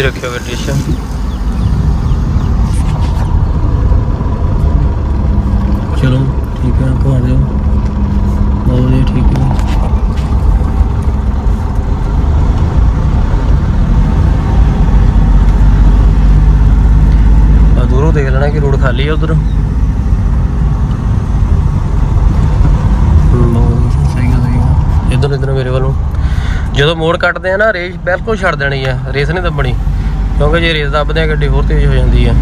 ਹੌਲੀ ਰੱਖਿਓ ਗੱਡੀ ਅੱਛਾ ਚਲੋ, ਠੀਕ ਹੈ ਘੁਮਾ ਦਿਓ। ਬਹੁਤ ਵਧੀਆ, ਠੀਕ ਹੈ ਆ ਦੂਰੋਂ ਦੇਖ ਲੈਣਾ ਕਿ ਰੋਡ ਖਾਲੀ ਹੈ ਉਧਰ। ਸਹੀ ਗੱਲ ਹੈ ਇਧਰ ਇਧਰ ਮੇਰੇ ਵੱਲੋਂ। ਜਦੋਂ ਮੋੜ ਕੱਟਦੇ ਆ ਨਾ, ਰੇਸ ਬਿਲਕੁਲ ਛੱਡ ਦੇਣੀ ਆ, ਰੇਸ ਨਹੀਂ ਦੱਬਣੀ, ਕਿਉਂਕਿ ਜੇ ਰੇਸ ਦੱਬਦੇ ਆ, ਗੱਡੀ ਹੋਰ ਤੇਜ਼ ਹੋ ਜਾਂਦੀ ਆ।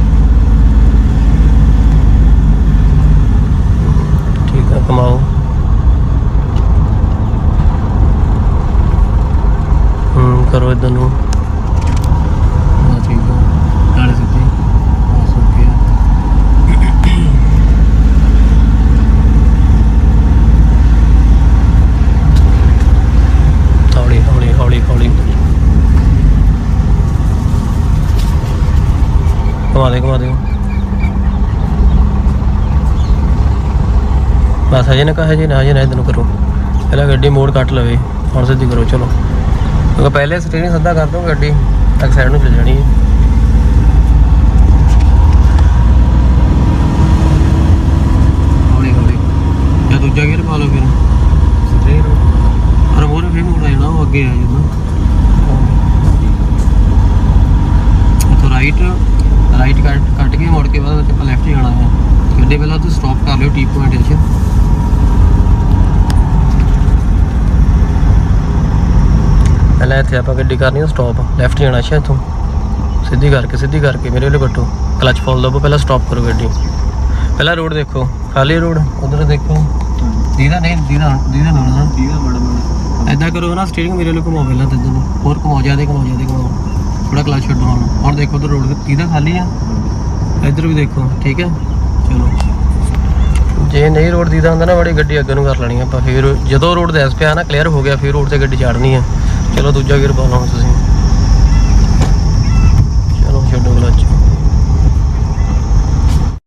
ਠੀਕ ਆ, ਕਮਾਓ। ਹੂੰ, ਕਰੋ ਇਧਰ ਨੂੰ ਹਾਂ ਠੀਕ ਆ ਨਾਲੇ ਸਿੱਧੀ ਹਾਂ ਸੁੱਕ ਗਿਆ ਹੌਲੀ ਹੌਲੀ ਹੌਲੀ ਹੌਲੀ ਘੁਮਾ ਦੇ ਘੁਮਾ ਦੇ। ਬਸ ਹਜੇ ਨਾ ਕਹੇ ਜੀ ਨਾ ਹਜੇ ਨਾ ਇਧਰ ਨੂੰ ਕਰੋ। ਪਹਿਲਾਂ ਗੱਡੀ ਮੋੜ ਕੱਟ ਲਵੇ ਹੁਣ ਸਿੱਧੀ ਕਰੋ ਚਲੋ। ਕਿਉਂਕਿ ਪਹਿਲੇ ਸਟੀਅਰਿੰਗ ਸਿੱਧਾ ਕਰ ਦੋ ਗੱਡੀ। ਇੱਕ ਸਾਈਡ ਨੂੰ ਚੱਲ ਜਾਣੀ ਹੈ। ਹੌਲੀ ਹੌਲੀ। ਜਾਂ ਦੂਜਾ ਗੇਅਰ ਪਾ ਲਓ ਫਿਰ। ਮੁੜ ਆ ਜਾਣਾ ਉਹ ਅੱਗੇ ਆ ਜਾਣਾ ਤਾਂ ਰਾਈਟ ਰਾਈਟ ਕੱਟ ਕੱਟ ਕੇ ਮੁੜ ਕੇ ਬਾਅਦ ਆਪਾਂ ਲੈਫਟ ਜਾਣਾ ਹੈ ਗੱਡੀ ਪਹਿਲਾਂ ਤੁਸੀਂ ਸਟਾਪ ਕਰ ਲਿਓ ਟੀ ਪੁਆਇੰਟ 'ਚ ਪਹਿਲਾਂ ਇੱਥੇ ਆਪਾਂ ਗੱਡੀ ਕਰਨੀ ਹੈ ਸਟਾਪ ਲੈਫਟ ਜਾਣਾ ਅੱਛਾ ਇੱਥੋਂ ਸਿੱਧੀ ਕਰਕੇ ਸਿੱਧੀ ਕਰਕੇ ਮੇਰੇ ਵੱਲ ਬੱਟੋ ਕਲਚ ਫੋਲ ਦਬੋ ਪਹਿਲਾਂ ਸਟਾਪ ਕਰੋ ਗੱਡੀ। ਪਹਿਲਾਂ ਰੋਡ ਦੇਖੋ ਖਾਲੀ ਰੋਡ ਉਧਰ ਦੇਖੋ। ਦੀਦਾ ਨਹੀਂ ਦੀਦਾ ਦੀਦਾ ਨਾ ਨਾ ਦੀਦਾ ਬੜਾ ਬੜਾ ਐਦਾਂ ਕਰੋ ਨਾ ਸਟੀਅਰਿੰਗ ਮੇਰੇ ਲਈ ਘੁਮਾਓ ਪਹਿਲਾਂ ਤੇ ਨੂੰ। ਹੋਰ ਘੁਮਾਓ ਜ਼ਿਆਦਾ ਘੁਮਾਓ ਜ਼ਿਆਦਾ ਘੁਮਾਓ। ਥੋੜਾ ਕਲਚ ਛੱਡੋ ਹੁਣ। ਹੁਣ ਦੇਖੋ ਉਧਰ ਰੋਡ ਦੀਦਾ ਖਾਲੀ ਆ? ਇੱਧਰ ਵੀ ਦੇਖੋ, ਠੀਕ ਹੈ ਚਲੋ। ਜੇ ਨਹੀਂ ਰੋਡ ਦੀਦਾ ਹੁੰਦਾ ਨਾ ਬੜੀ ਗੱਡੀ ਅੱਗੇ ਨੂੰ ਕਰ ਲੈਣੀ ਆਪਾਂ। ਫਿਰ ਜਦੋਂ ਰੋਡ ਦਾ ਐਸ ਪਿਆ ਨਾ ਕਲੀਅਰ ਹੋ ਗਿਆ, ਫਿਰ ਰੋਡ ਤੇ ਗੱਡੀ ਚਾੜਨੀ ਆ। ਚਲੋ, ਦੂਜਾ ਗੇਅਰ ਪਾ ਲਓ ਤੁਸੀਂ।